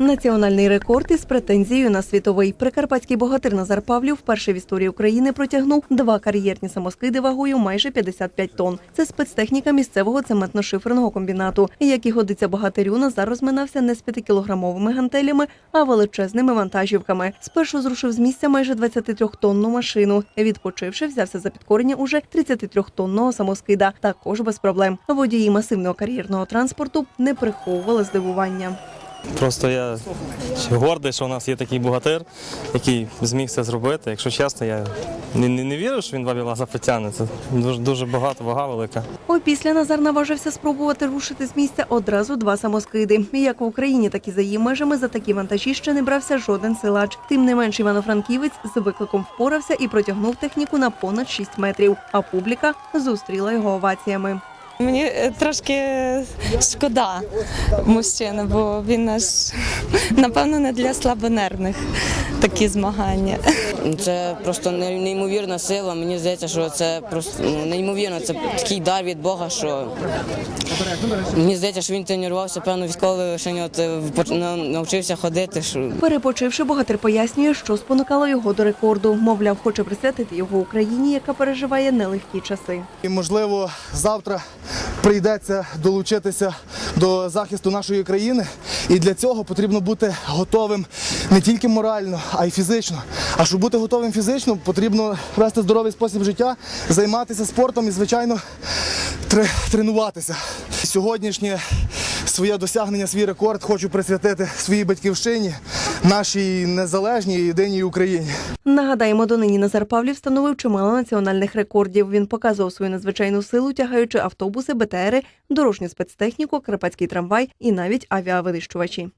Національний рекорд із претензією на світовий прикарпатський богатир Назар Павлів вперше в історії України протягнув два кар'єрні самоскиди вагою майже 55 тонн. Це спецтехніка місцевого цементно-шиферного комбінату. Як і годиться богатирю, Назар розминався не з 5-кілограмовими гантелями, а величезними вантажівками. Спершу зрушив з місця майже 23-тонну машину. Відпочивши, взявся за підкорення уже 33-тонного самоскида. Також без проблем. Водії масивного кар'єрного транспорту не приховували здивування. Просто я гордий, що у нас є такий богатир, який зміг це зробити. Якщо чесно, я не, не, не вірю, що він два білаза потягне. Це дуже, дуже багато, вага велика. Опісля Назар наважився спробувати рушити з місця одразу два самоскиди. Як в Україні, так і за її межами за такі вантажі ще не брався жоден силач. Тим не менш, Івано-Франківець з викликом впорався і протягнув техніку на понад 6 метрів. А публіка зустріла його оваціями. Мені е, трошки шкода мужчини, бо він наш напевно не для слабонервних такі змагання. Це просто неймовірна сила. Мені здається, що це просто ну, неймовірно. Це такий дар від Бога, що мені здається, що він тренувався, певно, вишення, от, е, навчився ходити. Що... Перепочивши, богатир пояснює, що спонукало його до рекорду. Мовляв, хоче присвятити його Україні, яка переживає нелегкі часи. І, можливо, завтра прийдеться долучитися до захисту нашої країни. І для цього потрібно бути готовим не тільки морально, а й фізично. А щоб бути готовим фізично, потрібно вести здоровий спосіб життя, займатися спортом і, звичайно, тренуватися. Сьогоднішнє своє досягнення, свій рекорд хочу присвятити своїй батьківщині, нашій незалежній єдиній Україні. Нагадаємо, донині Назар Павлів встановив чимало національних рекордів. Він показував свою надзвичайну силу, тягаючи автобуси, БТРи, дорожню спецтехніку, карпатський трамвай і навіть авіавинищувачі.